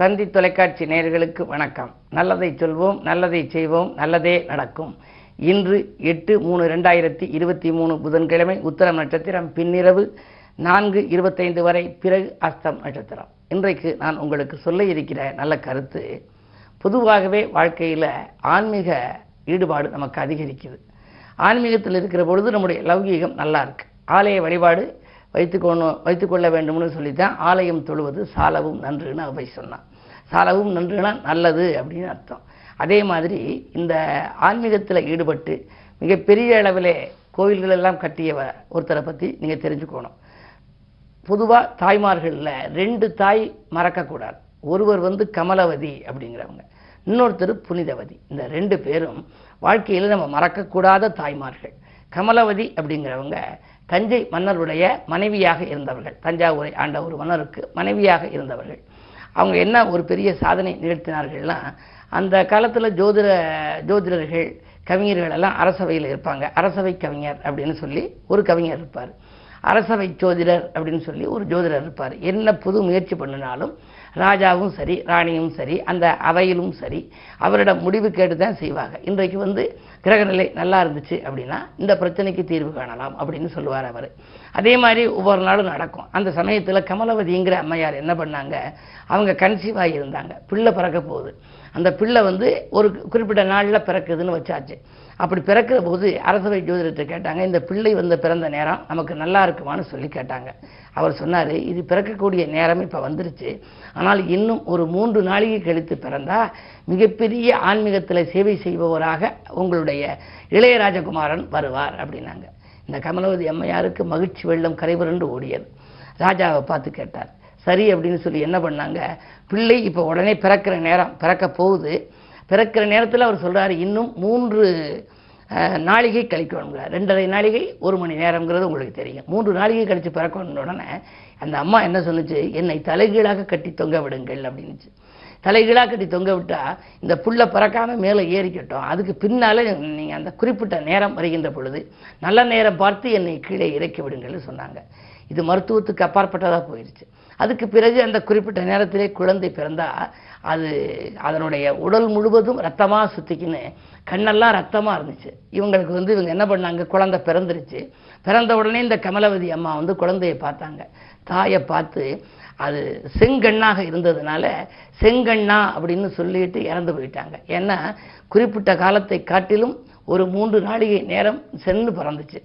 தந்தி தொலைக்காட்சி நேயர்களுக்கு வணக்கம். நல்லதை சொல்வோம் நல்லதை செய்வோம் நல்லதே நடக்கும். இன்று எட்டு மூணு ரெண்டாயிரத்தி இருபத்தி மூணு புதன்கிழமை உத்தரம் நட்சத்திரம் பின்னிரவு நான்கு இருபத்தைந்து வரை பிறகு அஸ்தம் நட்சத்திரம். இன்றைக்கு நான் உங்களுக்கு சொல்ல இருக்கிற நல்ல கருத்து பொதுவாகவே வாழ்க்கையில் ஆன்மீக ஈடுபாடு நமக்கு அதிகரிக்குது. ஆன்மீகத்தில் இருக்கிற பொழுது நம்முடைய லௌகீகம் நல்லா இருக்கு. ஆலய வழிபாடு வைத்துக்கொணும் வைத்துக்கொள்ள வேண்டும்னு சொல்லித்தான் ஆலயம் தொழுவது சாலவும் நன்றுன்னு அவை சொன்னான். சாலவும் நன்றுனா நல்லது அப்படின்னு அர்த்தம். அதே மாதிரி இந்த ஆன்மீகத்தில் ஈடுபட்டு மிகப்பெரிய அளவில் கோவில்கள் எல்லாம் கட்டிய ஒருத்தரை பற்றி நீங்கள் தெரிஞ்சுக்கணும். பொதுவாக தாய்மார்களில் ரெண்டு தாய் மறக்கக்கூடாது. ஒருவர் வந்து கமலவதி அப்படிங்கிறவங்க. இன்னொருத்தர் புனிதவதி. இந்த ரெண்டு பேரும் வாழ்க்கையில் நம்ம மறக்கக்கூடாத தாய்மார்கள். கமலவதி அப்படிங்கிறவங்க தஞ்சை மன்னருடைய மனைவியாக இருந்தவர்கள். தஞ்சாவூரை ஆண்ட ஒரு மன்னருக்கு மனைவியாக இருந்தவர்கள். அவங்க என்ன ஒரு பெரிய சாதனை நிகழ்த்தினார்கள்னா அந்த காலத்தில் ஜோதிட ஜோதிடர்கள் கவிஞர்கள் எல்லாம் அரசவையில் இருப்பாங்க. அரசவை கவிஞர் அப்படின்னு சொல்லி ஒரு கவிஞர் இருப்பார். அரசவை ஜோதிடர் அப்படின்னு சொல்லி ஒரு ஜோதிடர் இருப்பார். என்ன புது முயற்சி பண்ணினாலும் ராஜாவும் சரி ராணியும் சரி அந்த அவையிலும் சரி அவரிடம் முடிவு கேட்டு தான் செய்வாங்க. இன்றைக்கு வந்து கிரகநிலை நல்லா இருந்துச்சு அப்படின்னா இந்த பிரச்சனைக்கு தீர்வு காணலாம் அப்படின்னு சொல்லுவார் அவர். அதே மாதிரி ஒவ்வொரு நாளும் நடக்கும். அந்த சமயத்தில் கமலவதிங்கிற அம்மையார் என்ன பண்ணாங்க? அவங்க கன்சீவாகி இருந்தாங்க. பிள்ளை பிறக்க போகுது. அந்த பிள்ளை வந்து ஒரு குறிப்பிட்ட நாளில் பிறக்குதுன்னு வச்சாச்சு. அப்படி பிறக்கிற போது அரசவை ஜோதிடத்தை கேட்டாங்க இந்த பிள்ளை வந்த பிறந்த நேரம் நமக்கு நல்லா இருக்குமான்னு சொல்லி கேட்டாங்க. அவர் சொன்னார் இது பிறக்கக்கூடிய நேரம் இப்போ வந்துருச்சு. ஆனால் இன்னும் ஒரு மூன்று நாளிகை கழித்து பிறந்தா மிகப்பெரிய ஆன்மீகத்தில் சேவை செய்பவராக உங்களுடைய இளையராஜகுமாரன் வருவார் அப்படின்னாங்க. இந்த கமலவதி அம்மையாருக்கு மகிழ்ச்சி வெள்ளம் கரைபுரண்டு ஓடியது. ராஜாவை பார்த்து கேட்டார் சரி அப்படின்னு சொல்லி என்ன பண்ணாங்க? பிள்ளை இப்போ உடனே பிறக்கிற நேரம் பிறக்க போகுது. பிறக்கிற நேரத்தில் அவர் சொல்கிறாரு இன்னும் மூன்று நாளிகை கழிக்கணுங்கிறார் ரெண்டரை நாளிகை ஒரு மணி நேரங்கிறது உங்களுக்கு தெரியும். மூன்று நாளிகை கழித்து பிறக்கணும் உடனே அந்த அம்மா என்ன சொன்னுச்சு என்னை தலைகீழாக கட்டி தொங்க விடுங்கள் அப்படின்னுச்சு. தலைகீழாக கட்டி தொங்க விட்டால் இந்த புல்லை பறக்காமல் மேலே ஏறிக்கட்டும். அதுக்கு பின்னால் நீங்கள் அந்த குறிப்பிட்ட நேரம் வருகின்ற பொழுது நல்ல நேரம் பார்த்து என்னை கீழே இறக்கி விடுங்கள்னு சொன்னாங்க. இது மருத்துவத்துக்கு அப்பாற்பட்டதாக போயிடுச்சு அதுக்கு பிறகு அந்த குறிப்பிட்ட நேரத்திலே குழந்தை பிறந்தா அது அதனுடைய உடல் முழுவதும் ரத்தமாக சுற்றிக்கின்னு கண்ணெல்லாம் ரத்தமாக இருந்துச்சு. இவங்களுக்கு வந்து இவங்க என்ன பண்ணாங்க? குழந்தை பிறந்துருச்சு. பிறந்த உடனே இந்த கமலவதி அம்மா வந்து குழந்தையை பார்த்தாங்க. தாயை பார்த்து அது செங்கண்ணாக இருந்ததுனால செங்கண்ணா அப்படின்னு சொல்லிட்டு இறந்து போயிட்டாங்க. ஏன்னா குறிப்பிட்ட காலத்தை காட்டிலும் ஒரு மூன்று நாளிகை நேரம் சென்று பிறந்துச்சு.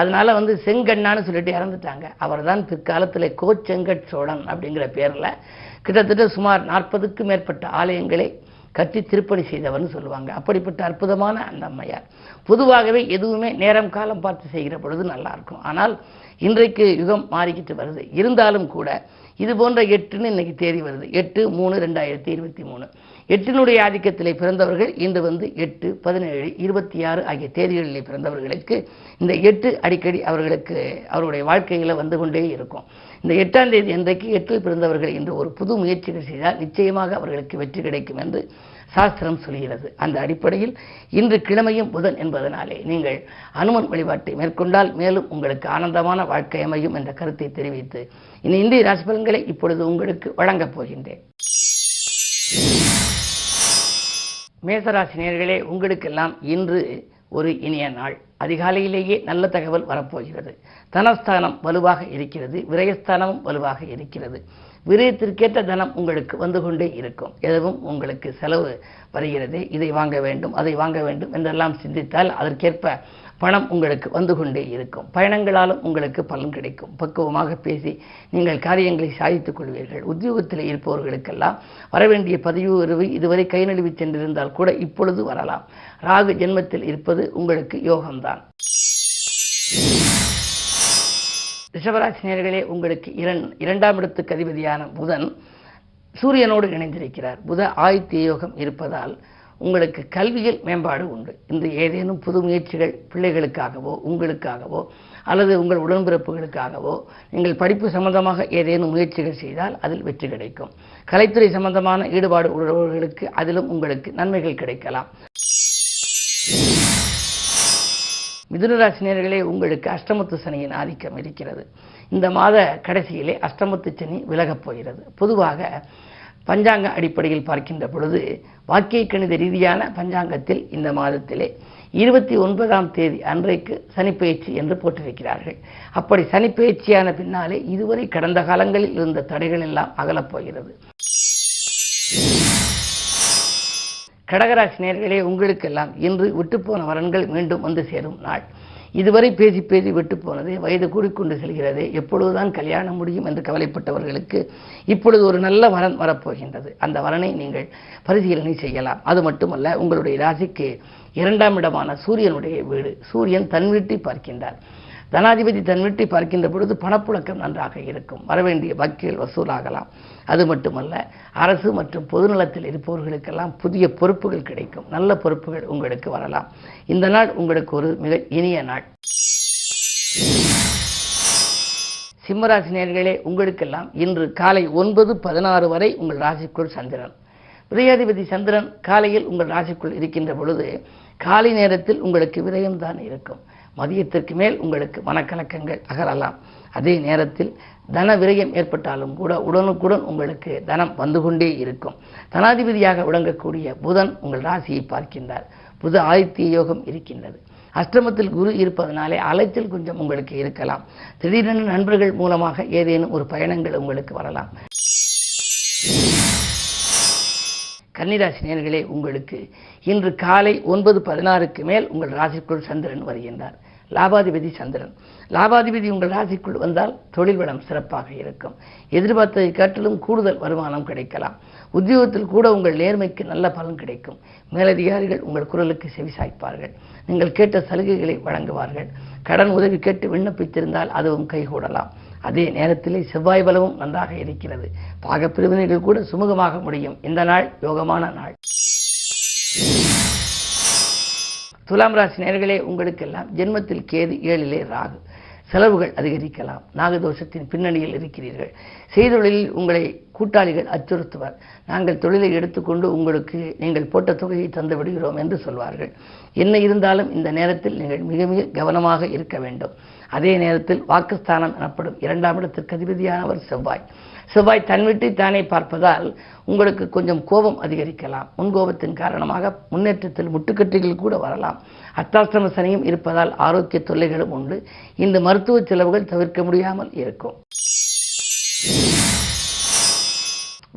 அதனால வந்து செங்கண்ணான்னு சொல்லிட்டு இறந்துட்டாங்க. அவர் தான் பிற்காலத்தில் கோச்செங்கட் சோழன் அப்படிங்கிற பேரில் கிட்டத்தட்ட சுமார் நாற்பதுக்கு மேற்பட்ட ஆலயங்களை கட்டி திருப்பணி செய்தவர்னு சொல்லுவாங்க. அப்படிப்பட்ட அற்புதமான அந்த அம்மையார். பொதுவாகவே எதுவுமே நேரம் காலம் பார்த்து செய்கிற பொழுது நல்லாயிருக்கும் ஆனால் இன்றைக்கு யுகம் மாறிக்கிட்டு வருது. இருந்தாலும் கூட இது போன்ற எட்டுன்னு இன்னைக்கு தேதி வருது. எட்டு மூணு ரெண்டாயிரத்தி இருபத்தி மூணு. எட்டினுடைய ஆதிக்கத்தில் பிறந்தவர்கள் இன்று வந்து எட்டு பதினேழு இருபத்தி ஆறு ஆகிய தேதிகளில் பிறந்தவர்களுக்கு இந்த எட்டு அடிக்கடி அவர்களுக்கு அவருடைய வாழ்க்கையில் வந்து கொண்டே இருக்கும். இந்த எட்டாம் தேதி அன்றைக்கு எட்டில் பிறந்தவர்கள் இன்று ஒரு புது முயற்சிகள் செய்தால் நிச்சயமாக அவர்களுக்கு வெற்றி கிடைக்கும் என்று சாஸ்திரம் சொல்கிறது. அந்த அடிப்படையில் இன்று கிழமையும் புதன் என்பதனாலே நீங்கள் அனுமன் வழிபாட்டை மேற்கொண்டால் மேலும் உங்களுக்கு ஆனந்தமான வாழ்க்கை அமையும் என்ற கருத்தை தெரிவித்து இனி இந்திய ராசிபலன்களை இப்பொழுது உங்களுக்கு வழங்கப் போகின்றேன். மேசராசினியர்களே உங்களுக்கெல்லாம் இன்று ஒரு இனிய நாள். அதிகாலையிலேயே நல்ல தகவல் வரப்போகிறது. தனஸ்தானம் வலுவாக இருக்கிறது விரயஸ்தானமும் வலுவாக இருக்கிறது. விரயத்திற்கேற்ற தனம் உங்களுக்கு வந்து கொண்டே இருக்கும். எதுவும் உங்களுக்கு செலவு வருகிறது இதை வாங்க வேண்டும் அதை வாங்க வேண்டும் என்றெல்லாம் சிந்தித்தால் அதற்கேற்ப பணம் உங்களுக்கு வந்து கொண்டே இருக்கும். பயணங்களாலும் உங்களுக்கு பலன் கிடைக்கும். பக்குவமாக பேசி நீங்கள் காரியங்களை சாதித்துக் கொள்வீர்கள். உத்தியோகத்தில் இருப்பவர்களுக்கெல்லாம் வரவேண்டிய பதிவு உறவு இதுவரை கை நழுவி சென்றிருந்தால் கூட இப்பொழுது வரலாம். ராகு ஜென்மத்தில் இருப்பது உங்களுக்கு யோகம்தான். ரிஷபராசினியர்களே உங்களுக்கு இரண் இரண்டாம் இடத்துக்கு அதிபதியான புதன் சூரியனோடு இணைந்திருக்கிறார். புத ஆயுத்திய யோகம் இருப்பதால் உங்களுக்கு கல்வியில் மேம்பாடு உண்டு. இந்த ஏதேனும் புது முயற்சிகள் பிள்ளைகளுக்காகவோ உங்களுக்காகவோ அல்லது உங்கள் உடன்பிறப்புகளுக்காகவோ நீங்கள் படிப்பு சம்பந்தமாக ஏதேனும் முயற்சிகள் செய்தால் அதில் வெற்றி கிடைக்கும். கலைத்துறை சம்பந்தமான ஈடுபாடு உள்ளவர்களுக்கு அதிலும் உங்களுக்கு நன்மைகள் கிடைக்கலாம். மிதுனராசினியர்களே உங்களுக்கு அஷ்டமத்து சனியின் ஆதிக்கம் இருக்கிறது. இந்த மாத கடைசியிலே அஷ்டமத்து சனி விலகப் போகிறது. பொதுவாக பஞ்சாங்க அடிப்படையில் பார்க்கின்ற பொழுது வாக்கிய கணித ரீதியான பஞ்சாங்கத்தில் இந்த மாதத்திலே இருபத்தி ஒன்பதாம் தேதி அன்றைக்கு சனிப்பெயர்ச்சி என்று போட்டிருக்கிறார்கள். அப்படி சனிப்பெயர்ச்சியான பின்னாலே இதுவரை கடந்த காலங்களில் இருந்த தடைகள் எல்லாம் அகலப் கடகராசி நேர்களே உங்களுக்கெல்லாம் இன்று விட்டுப்போன வரன்கள் மீண்டும் வந்து சேரும் நாள். இதுவரை பேசி பேசி விட்டு போனது வயது கூடிக்கொண்டு செல்கிறது. எப்பொழுதுதான் கல்யாணம் முடியும் என்று கவலைப்பட்டவர்களுக்கு இப்பொழுது ஒரு நல்ல வரன் வரப்போகின்றது. அந்த வரனை நீங்கள் பரிசீலனை செய்யலாம். அது மட்டுமல்ல உங்களுடைய ராசிக்கு இரண்டாம் இடமான சூரியனுடைய வீடு. சூரியன் தன் வீட்டை பார்க்கின்றார். தனாதிபதி தன் வீட்டை பார்க்கின்ற பொழுது பணப்புழக்கம் நன்றாக இருக்கும். வரவேண்டிய வக்கீல் வசூலாகலாம். அது மட்டுமல்ல அரசு மற்றும் பொதுநலத்தில் இருப்பவர்களுக்கெல்லாம் புதிய பொறுப்புகள் கிடைக்கும். நல்ல பொறுப்புகள் உங்களுக்கு வரலாம். இந்த நாள் உங்களுக்கு ஒரு மிக இனிய நாள். சிம்மராசினியர்களே உங்களுக்கெல்லாம் இன்று காலை ஒன்பது பதினாறு வரை உங்கள் ராசிக்குள் சந்திரன். விரையாதிபதி சந்திரன் காலையில் உங்கள் ராசிக்குள் இருக்கின்ற பொழுது காலை நேரத்தில் உங்களுக்கு விரயம் தான் இருக்கும். மதியத்திற்கு மேல் உங்களுக்கு மனக்கலக்கங்கள் அகரலாம். அதே நேரத்தில் தன விரயம் ஏற்பட்டாலும் கூட உடனுக்குடன் உங்களுக்கு தனம் வந்து கொண்டே இருக்கும். தனாதிபதியாக விளங்கக்கூடிய புதன் உங்கள் ராசியை பார்க்கின்றார். புத ஆதித்ய யோகம் இருக்கின்றது. அஷ்டமத்தில் குரு இருப்பதனாலே அலைச்சல் கொஞ்சம் உங்களுக்கு இருக்கலாம். திடீரென நண்பர்கள் மூலமாக ஏதேனும் ஒரு பயணங்கள் உங்களுக்கு வரலாம். கன்னிராசி நேர்களே உங்களுக்கு இன்று காலை ஒன்பது பதினாறுக்கு மேல் உங்கள் ராசிக்குள் சந்திரன் வருகின்றார். லாபாதிபதி சந்திரன். லாபாதிபதி உங்கள் ராசிக்குள் வந்தால் தொழில் வளம் சிறப்பாக இருக்கும். எதிர்பார்த்ததை காட்டிலும் கூடுதல் வருமானம் கிடைக்கலாம். உத்தியோகத்தில் கூட உங்கள் நேர்மைக்கு நல்ல பலன் கிடைக்கும். மேலதிகாரிகள் உங்கள் குரலுக்கு செவிசாய்ப்பார்கள் நீங்கள் கேட்ட சலுகைகளை வழங்குவார்கள். கடன் உதவி கேட்டு விண்ணப்பித்திருந்தால் அதுவும் கைகூடலாம். அதே நேரத்திலே செவ்வாய் பலமும் நன்றாக இருக்கிறது. பாக பிரிவினைகள் கூட சுமூகமாக முடியும். இந்த நாள் யோகமான நாள். துலாம் ராசி நேர்களே உங்களுக்கெல்லாம் ஜென்மத்தில் கேது ஏழிலே ராகு. செலவுகள் அதிகரிக்கலாம். நாகதோஷத்தின் பின்னணியில் இருக்கிறீர்கள். செய்தொழிலில் உங்களை கூட்டாளிகள் அச்சுறுத்துவர். நாங்கள் தொழிலை எடுத்துக்கொண்டு உங்களுக்கு நீங்கள் போட்ட தொகையை தந்து விடுகிறோம் என்று சொல்வார்கள். என்ன இருந்தாலும் இந்த நேரத்தில் நீங்கள் மிக மிக கவனமாக இருக்க வேண்டும். அதே நேரத்தில் வாக்குஸ்தானம் எனப்படும் இரண்டாம் இடத்திற்கு அதிபதியானவர் செவ்வாய். செவ்வாய் தன் வீட்டை தானே பார்ப்பதால் உங்களுக்கு கொஞ்சம் கோபம் அதிகரிக்கலாம். முன்கோபத்தின் காரணமாக முன்னேற்றத்தில் முட்டுக்கட்டைகள் கூட வரலாம். அத்தாஷ்டம சனியும் இருப்பதால் ஆரோக்கிய தொல்லைகளும் உண்டு. இந்த மருத்துவ செலவுகள் தவிர்க்க முடியாமல் இருக்கும்.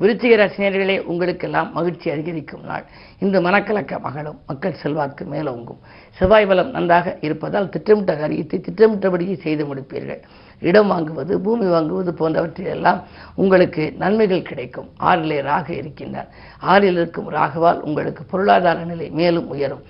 விருச்சிக ரசிகர்களே உங்களுக்கெல்லாம் மகிழ்ச்சி அதிகரிக்கும் நாள். இந்த மனக்கலக்க மகளும் மக்கள் செல்வாக்கு மேலோங்கும். செவ்வாய் பலம் நன்றாக இருப்பதால் திட்டமிட்ட காரியத்தை திட்டமிட்டபடியே செய்து முடிப்பீர்கள். இடம் வாங்குவது பூமி வாங்குவது போன்றவற்றிலெல்லாம் உங்களுக்கு நன்மைகள் கிடைக்கும். ஆறிலே ராக இருக்கின்றார். ஆறில் இருக்கும் ராகவால் உங்களுக்கு பொருளாதார நிலை மேலும் உயரும்.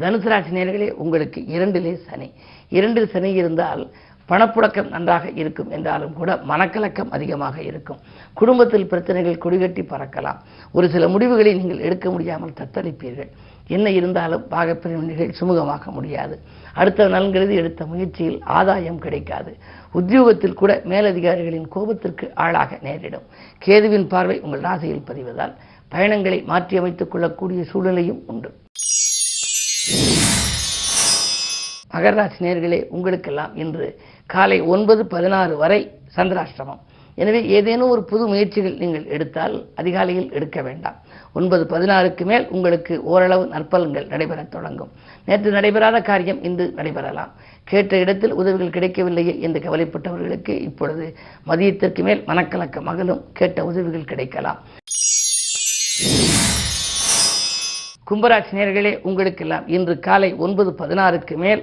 தனுசு ராசி நேர்களே உங்களுக்கு இரண்டிலே சனி. இரண்டில் சனி இருந்தால் பணப்புழக்கம் நன்றாக இருக்கும் என்றாலும் கூட மனக்கலக்கம் அதிகமாக இருக்கும். குடும்பத்தில் பிரச்சனைகள் கொடிகட்டி பறக்கலாம். ஒரு சில முடிவுகளை நீங்கள் எடுக்க முடியாமல் தத்தளிப்பீர்கள். என்ன இருந்தாலும் பாகப்பிரிவினைகள் சுமூகமாக்க முடியாது. அடுத்த நலன்கிறது எடுத்த முயற்சியில் ஆதாயம் கிடைக்காது. உத்தியோகத்தில் கூட மேலதிகாரிகளின் கோபத்திற்கு ஆளாக நேரிடும். கேதுவின் பார்வை உங்கள் ராசியில் பதிவதால் பயணங்களை மாற்றியமைத்துக் கொள்ளக்கூடிய சூழ்நிலையும் உண்டு. மகராசி நேர்களே உங்களுக்கெல்லாம் இன்று காலை ஒன்பது பதினாறு வரை சந்திராஷ்டிரமம் எனவே ஏதேனும் ஒரு புது முயற்சிகள் நீங்கள் எடுத்தால் அதிகாலையில் எடுக்க வேண்டாம். ஒன்பது பதினாறுக்கு மேல் உங்களுக்கு ஓரளவு நற்பலன்கள் நடைபெறத் தொடங்கும். நேற்று நடைபெறாத காரியம் இன்று நடைபெறலாம். கேட்ட இடத்தில் உதவிகள் கிடைக்கவில்லையே என்று கவலைப்பட்டவர்களுக்கு இப்பொழுது மதியத்திற்கு மேல் மனக்கலக்க மகளும் கேட்ட உதவிகள் கிடைக்கலாம். கும்பராசி நேர்களே உங்களுக்கெல்லாம் இன்று காலை ஒன்பது பதினாறுக்கு மேல்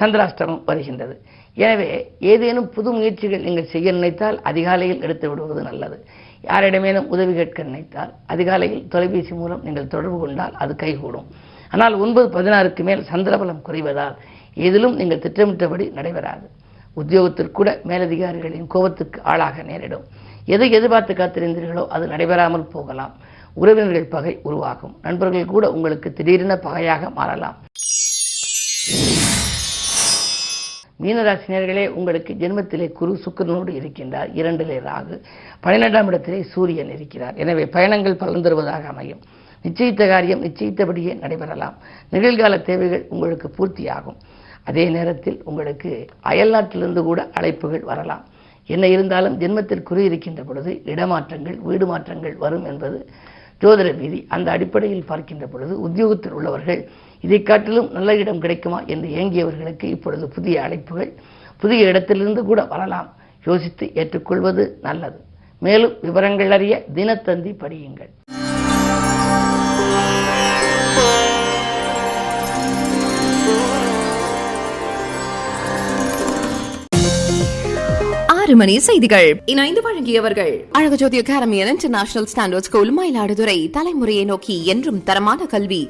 சந்திராஷ்டமம் வருகின்றது. எனவே ஏதேனும் புது முயற்சிகள் நீங்கள் செய்ய நினைத்தால் அதிகாலையில் எடுத்து விடுவது நல்லது. யாரிடமேனும் உதவி கேட்க நினைத்தால் அதிகாலையில் தொலைபேசி மூலம் நீங்கள் தொடர்பு கொண்டால் அது கைகூடும். ஆனால் ஒன்பது பதினாறுக்கு மேல் சந்திரபலம் குறைவதால் எதிலும் நீங்கள் திட்டமிட்டபடி நடைபெறாது. உத்தியோகத்திற்கூட மேலதிகாரிகளின் கோபத்துக்கு ஆளாக நேரிடும். எதை எதிர்பார்த்து காத்திருந்தீர்களோ அது நடைபெறாமல் போகலாம். உறவினர்கள் பகை உருவாகும். நண்பர்கள் கூட உங்களுக்கு திடீரென பகையாக மாறலாம். மீனராசினியர்களே உங்களுக்கு ஜென்மத்திலே குரு சுக்கரனோடு இருக்கின்றார். இரண்டிலே ராகு பன்னிரெண்டாம் இடத்திலே சூரியன் இருக்கிறார். எனவே பயணங்கள் பலன் தருவதாக அமையும். நிச்சயித்த காரியம் நிச்சயித்தபடியே நடைபெறலாம். நிகழ்கால தேவைகள் உங்களுக்கு பூர்த்தியாகும். அதே நேரத்தில் உங்களுக்கு அயல்நாட்டிலிருந்து கூட அழைப்புகள் வரலாம். என்ன இருந்தாலும் ஜென்மத்தில் குறி இருக்கின்ற பொழுது இடமாற்றங்கள் வீடு மாற்றங்கள் வரும் என்பது ஜோதிட விதி அந்த அடிப்படையில் பார்க்கின்ற பொழுது உத்தியோகத்தில் உள்ளவர்கள் இதை காட்டிலும் நல்ல இடம் கிடைக்குமா என்று ஏங்கியவர்களுக்கு இப்பொழுது புதிய அழைப்புகள் புதிய இடத்திலிருந்து கூட வரலாம். யோசித்து ஏற்றுக்கொள்வது நல்லது. மேலும் விவரங்கள் அறிய தினத்தந்தி படியுங்கள். ஆறு மணி செய்திகள் இணைந்து வழங்கியவர்கள். Azhagajothi academy international standard school Mayiladuthurai. தலைமுறையை நோக்கி என்றும் தரமான கல்வி.